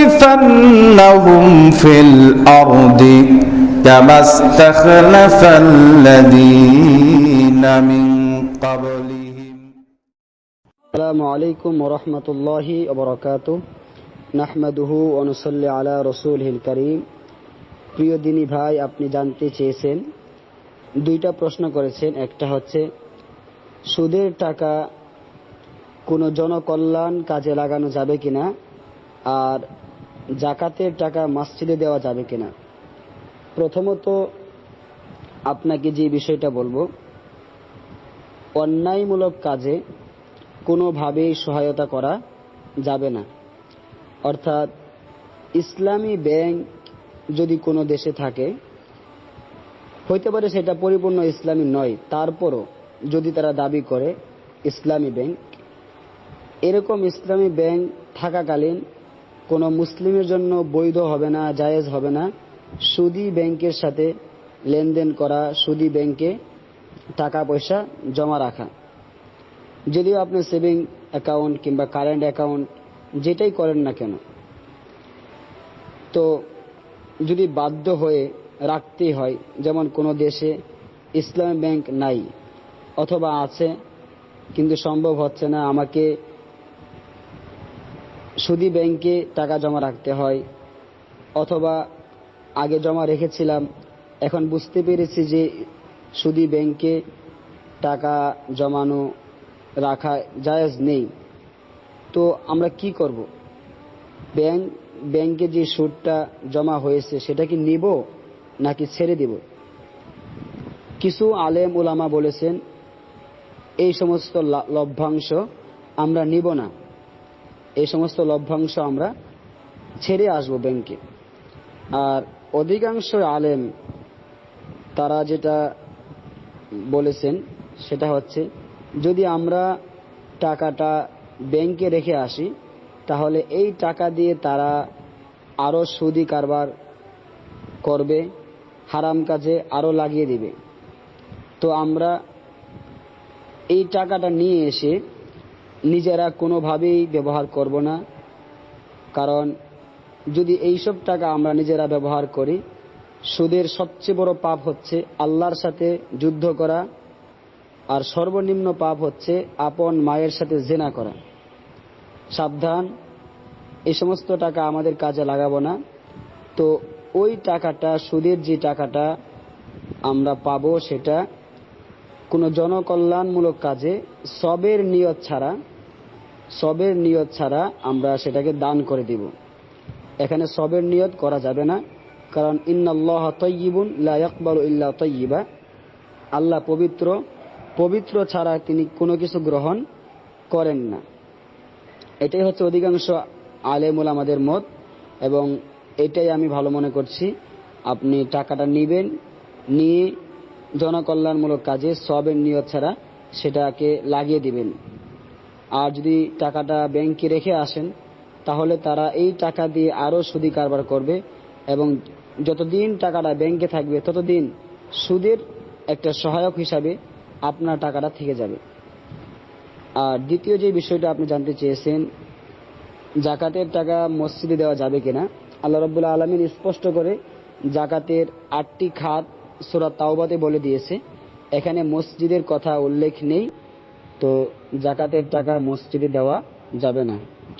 ليستخلفنهم في الأرض كما استخلف الذين من قبلهم السلام عليكم ورحمة الله وبركاته নাহমাদুহু অনুসল্লি আলা রসুল হিল করিম প্রিয় দিনী ভাই আপনি জানতে চেয়েছেন দুইটা প্রশ্ন করেছেন একটা হচ্ছে সুদের টাকা কোনো জনকল্যাণ কাজে লাগানো যাবে কিনা? আর জাকাতের টাকা মসজিদে দেওয়া যাবে কিনা? প্রথমত আপনাকে যে বিষয়টা বলব, অন্যায়মূলক কাজে কোনোভাবেই সহায়তা করা যাবে না। অর্থাৎ ইসলামী ব্যাংক যদি কোনো দেশে থাকে, হইতে পারে সেটা পরিপূর্ণ ইসলামী নয়, তারপরও যদি তারা দাবি করে ইসলামী ব্যাংক এরকম ইসলামী ব্যাংক থাকাকালীন কোনো মুসলিমের জন্য বৈধ হবে না, জায়েজ হবে না। সুদি ব্যাংকের সাথে লেনদেন করা, সুদি ব্যাংকে টাকা পয়সা জমা রাখা। যদিও আপনি সেভিং অ্যাকাউন্ট কিংবা কারেন্ট অ্যাকাউন্ট যেটাই করেন না কেন, তো যদি বাধ্য হয়ে রাখতেই হয়, যেমন কোনো দেশে ইসলামী ব্যাংক নাই, অথবা আছে, কিন্তু সম্ভব হচ্ছে না, আমাকে সুদি ব্যাংকে টাকা জমা রাখতে হয়, অথবা আগে জমা রেখেছিলাম, এখন বুঝতে পেরেছি যে সুদি ব্যাংকে টাকা জমানো রাখা জায়েজ নেই। তো আমরা কি করব? ব্যাংক, ব্যাংকে যে সুদটা জমা হয়েছে, সেটা কি নিব নাকি ছেড়ে দিব? কিছু আলেম ওলামা বলেছেন, এই সমস্ত লভ্যাংশ আমরা নিব না। এই সমস্ত লভ্যাংশ আমরা ছেড়ে আসব ব্যাংকে। আর অধিকাংশ আলেম, তারা যেটা বলেছেন, সেটা হচ্ছে, যদি আমরা টাকাটা ব্যাংকে রেখে আসি, তাহলে এই টাকা দিয়ে তারা আরও সুদি কারবার করবে, হারাম কাজে আরও লাগিয়ে দিবে। তো আমরা এই টাকাটা নিয়ে এসে নিজেরা কোনোভাবেই ব্যবহার করব না। কারণ যদি এইসব টাকা আমরা নিজেরা ব্যবহার করি, সুদের সবচেয়ে বড় পাপ হচ্ছে আল্লাহর সাথে যুদ্ধ করা আর সর্বনিম্ন পাপ হচ্ছে আপন মায়ের সাথে জেনা করা। সাবধান, এই সমস্ত টাকা আমাদের কাজে লাগাবো না। তো ওই টাকাটা, সুদের যে টাকাটা আমরা পাবো সেটা কোনো জনকল্যাণমূলক কাজে, সবের নিয়ত ছাড়া সবের নিয়ত ছাড়া আমরা সেটাকে দান করে দিব। এখানে সবের নিয়ত করা যাবে না, কারণ ইন্নাল্লাহ তৈবুন লা ইয়াকবালু ইল্লা তৈবা আল্লাহ পবিত্র পবিত্র ছাড়া তিনি কোনো কিছু গ্রহণ করেন না। এটাই হচ্ছে অধিকাংশ আলেমুল আমাদের মত, এবং এটাই আমি ভালো মনে করছি, আপনি টাকাটা নিবেন, নিয়ে জনকল্যাণমূলক কাজে সবের নিয়ত ছাড়া সেটাকে লাগিয়ে দিবেন। আর যদি টাকাটা ব্যাংকে রেখে আসেন, তাহলে তারা এই টাকা দিয়ে আরও সুদি কারবার করবে এবং যতদিন টাকাটা ব্যাংকে থাকবে, ততদিন সুদের একটা সহায়ক হিসাবে আপনার টাকাটা থেকে যাবে। আর দ্বিতীয় যে বিষয়টা আপনি জানতে চেয়েছেন, জাকাতের টাকা মসজিদে দেওয়া যাবে কিনা, আল্লাহ রব্বুল্লাহ আলমিন স্পষ্ট করে জাকাতের আটটি খাত সুরা তাওবাতে বলে দিয়েছে। এখানে মসজিদের কথা উল্লেখ নেই। তো জাকাতের টাকা মসজিদে দেওয়া যাবে না।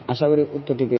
আশা করি উত্তরটি